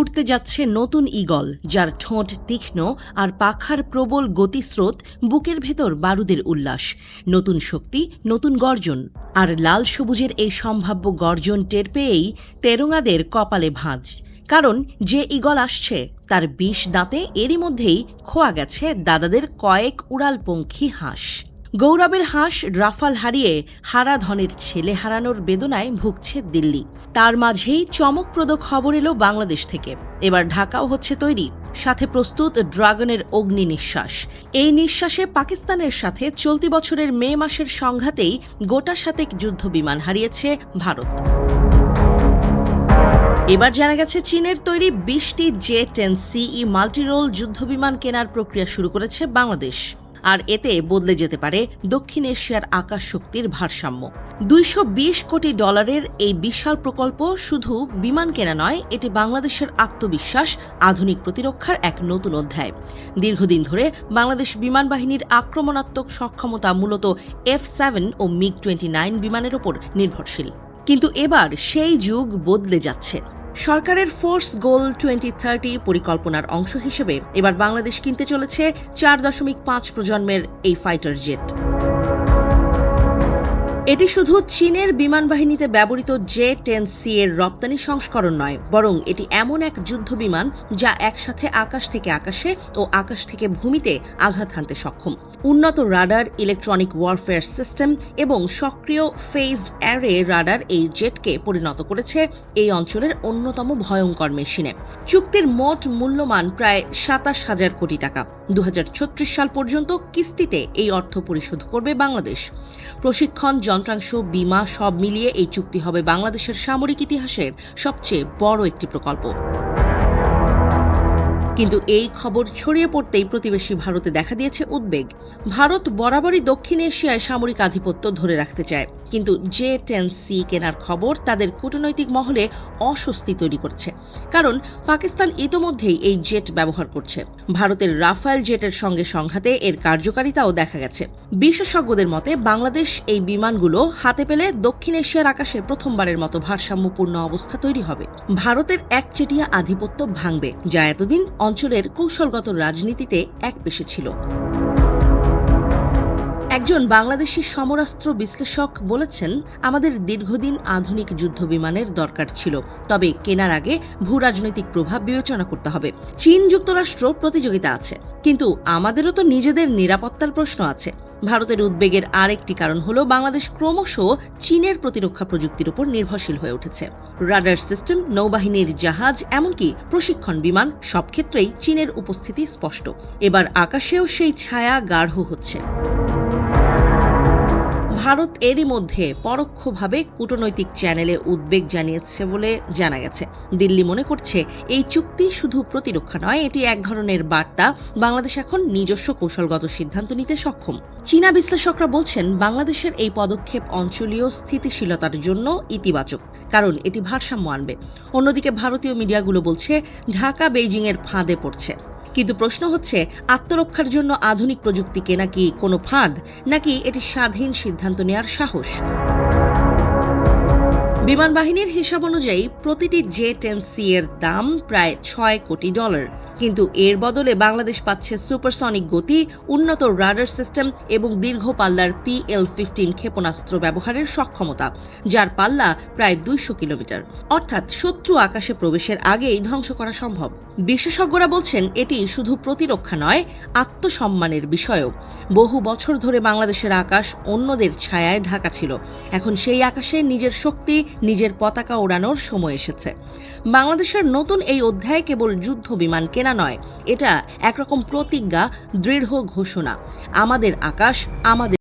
উঠতে যাচ্ছে নতুন ঈগল, যার ঠোঁট তীক্ষ্ণ আর পাখার প্রবল গতিস্রোত বুকের ভেতর বারুদের উল্লাস। নতুন শক্তি, নতুন গর্জন, আর লাল সবুজের এই সম্ভাব্য গর্জন টের পেয়েই তেরোঙাদের কপালে ভাঁজ। কারণ যে ঈগল আসছে, তার বিষ দাঁতে এরই মধ্যেই খোয়া গেছে দাদাদের কয়েক উড়ালপঙ্খী হাঁস। গৌরবের হাঁস রাফাল হারিয়ে হারা ধনের ছেলে হারানোর বেদনায় ভুগছে দিল্লি। তার মাঝেই চমকপ্রদ খবর এলো বাংলাদেশ থেকে। এবার ঢাকাও হচ্ছে তৈরি। সাথে প্রস্তুত ড্রাগনের অগ্নি নিঃশ্বাস। এই নিঃশ্বাসে পাকিস্তানের সাথে চলতি বছরের মে মাসের সংঘাতেই গোটা সাতেক যুদ্ধ বিমান হারিয়েছে ভারত। এবার জানা গেছে, চীনের তৈরি বিশটি জে টেন সিই মাল্টিরোল যুদ্ধবিমান কেনার প্রক্রিয়া শুরু করেছে বাংলাদেশ। আর এতে বদলে যেতে পারে দক্ষিণ এশিয়ার আকাশ শক্তির ভারসাম্য। দুইশ বিশ কোটি ডলারের এই বিশাল প্রকল্প শুধু বিমান কেনা নয়, এটি বাংলাদেশের আত্মবিশ্বাস, আধুনিক প্রতিরক্ষার এক নতুন অধ্যায়। দীর্ঘদিন ধরে বাংলাদেশ বিমান বাহিনীর আক্রমণাত্মক সক্ষমতা মূলত এফ সেভেন ও মিগ টোয়েন্টি নাইন বিমানের ওপর নির্ভরশীল। কিন্তু এবার সেই যুগ বদলে যাচ্ছে। সরকারের ফোর্স গোল টোয়েন্টি থার্টি পরিকল্পনার অংশ হিসেবে এবার বাংলাদেশ কিনতে চলেছে চার দশমিক পাঁচ প্রজন্মের এই ফাইটার জেট। এটি শুধু চীনের বিমান বাহিনীতে ব্যবহৃত জে টেন সি এর রপ্তানি সংস্করণ নয়, বরং এটি এমন এক যুদ্ধ বিমান যা একসাথে আকাশ থেকে আকাশে ও আকাশ থেকে ভূমিতে আঘাত হানতে সক্ষম। উন্নত রাডার, ইলেকট্রনিক ওয়ারফেয়ার সিস্টেম এবং সক্রিয় ফেজড অ্যারে রাডার এই জেটকে পরিণত করেছে এই অঞ্চলের অন্যতম ভয়ঙ্কর মেশিনে। চুক্তির মোট মূল্যমান প্রায় সাতাশ হাজার কোটি টাকা। দু হাজার ছত্রিশ সাল পর্যন্ত কিস্তিতে এই অর্থ পরিশোধ করবে বাংলাদেশ। প্রশিক্ষণ যন্ত্রাংশ বিমা সব মিলিয়ে এই চুক্তি হবে বাংলাদেশের সামরিক ইতিহাসের সবচেয়ে বড় একটি প্রকল্প। কিন্তু এই খবর ছড়িয়ে পড়তেই প্রতিবেশী ভারতে দেখা দিয়েছে উদ্বেগ। ভারত বরাবরই দক্ষিণ এশিয়ায় সামরিক আধিপত্য ধরে রাখতে চায়, কিন্তু জে টেন সি কেনার খবর তাদের কূটনৈতিক মহলে অস্বস্তি তৈরি করছে, কারণ পাকিস্তান ইতোমধ্যেই এই জেট ব্যবহার করছে। ভারতের রাফায়েল জেটের সঙ্গে সংঘাতে এর কার্যকারিতাও দেখা গেছে। বিশেষজ্ঞদের মতে, বাংলাদেশ এই বিমানগুলো হাতে পেলে দক্ষিণ এশিয়ার আকাশে প্রথমবারের মতো ভারসাম্যপূর্ণ অবস্থা তৈরি হবে। ভারতের একচেটিয়া আধিপত্য ভাঙবে, যা এতদিন অঞ্চলের কৌশলগত রাজনীতিতে এক পেশে ছিল। একজন বাংলাদেশি সমরাস্ত্র বিশ্লেষক বলেছেন, আমাদের দীর্ঘদিন আধুনিক যুদ্ধ বিমানের দরকার ছিল, তবে কেনার আগে ভূ রাজনৈতিক প্রভাব বিবেচনা করতে হবে। চীন যুক্তরাষ্ট্র প্রতিযোগিতা আছে, কিন্তু আমাদেরও তো নিজেদের নিরাপত্তার প্রশ্ন আছে। ভারতের উদ্বেগের আরেকটি কারণ হল বাংলাদেশ ক্রমশ চীনের প্রতিরক্ষা প্রযুক্তির উপর নির্ভরশীল হয়ে উঠেছে। রাডার সিস্টেম, নৌবাহিনীর জাহাজ, এমনকি প্রশিক্ষণ বিমান সব ক্ষেত্রেই চীনের উপস্থিতি স্পষ্ট। এবার আকাশেও সেই ছায়া গাঢ় হচ্ছে। ভারত এরই মধ্যে পরোক্ষভাবে কূটনৈতিক চ্যানেলে উদ্বেগ জানিয়েছে বলে জানা গেছে। দিল্লি মনে করছে এই চুক্তি শুধু প্রতিরক্ষা নয়, এটি এক ধরনের বার্তা। বাংলাদেশ এখন নিজস্ব কৌশলগত সিদ্ধান্ত নিতে সক্ষম। চীনা বিশ্লেষকরা বলছেন, বাংলাদেশের এই পদক্ষেপ অঞ্চলীয় স্থিতিশীলতার জন্য ইতিবাচক, কারণ এটি ভারসাম্য আনবে। অন্যদিকে ভারতীয় মিডিয়াগুলো বলছে ঢাকা বেইজিংয়ের ফাঁদে পড়ছে। কিন্তু প্রশ্ন হচ্ছে, আত্মরক্ষার জন্য আধুনিক প্রযুক্তিকে নাকি কোনো ফাঁদ, নাকি এটি স্বাধীন সিদ্ধান্ত নেওয়ার সাহস? বিমান বাহিনীর হিসাব অনুযায়ী প্রতিটি জে টেন সি এর দাম প্রায় ছয় কোটি ডলার। কিন্তু এর বদলে বাংলাদেশ পাচ্ছে সুপারসনিক গতি, উন্নত রাডার সিস্টেম এবং দীর্ঘ পাল্লার পিএল ফিফটিন ক্ষেপণাস্ত্র ব্যবহারের সক্ষমতা, যার পাল্লা প্রায় দুইশো কিলোমিটার। অর্থাৎ শত্রু আকাশে প্রবেশের আগেই ধ্বংস করা সম্ভব। বিশেষজ্ঞরা বলছেন এটি শুধু প্রতিরক্ষা নয়, আত্মসম্মানের বিষয়ও। বহু বছর ধরে বাংলাদেশের আকাশ অন্যদের ছায়ায় ঢাকা ছিল। এখন সেই আকাশে নিজের শক্তি নিজের পতাকা ওড়ানোর সময় এসেছে। বাংলাদেশের নতুন এই অধ্যায় কেবল যুদ্ধ বিমান কেনা নয়, এটা একরকম প্রতিজ্ঞা, দৃঢ় ঘোষণা। আমাদের আকাশ আমাদের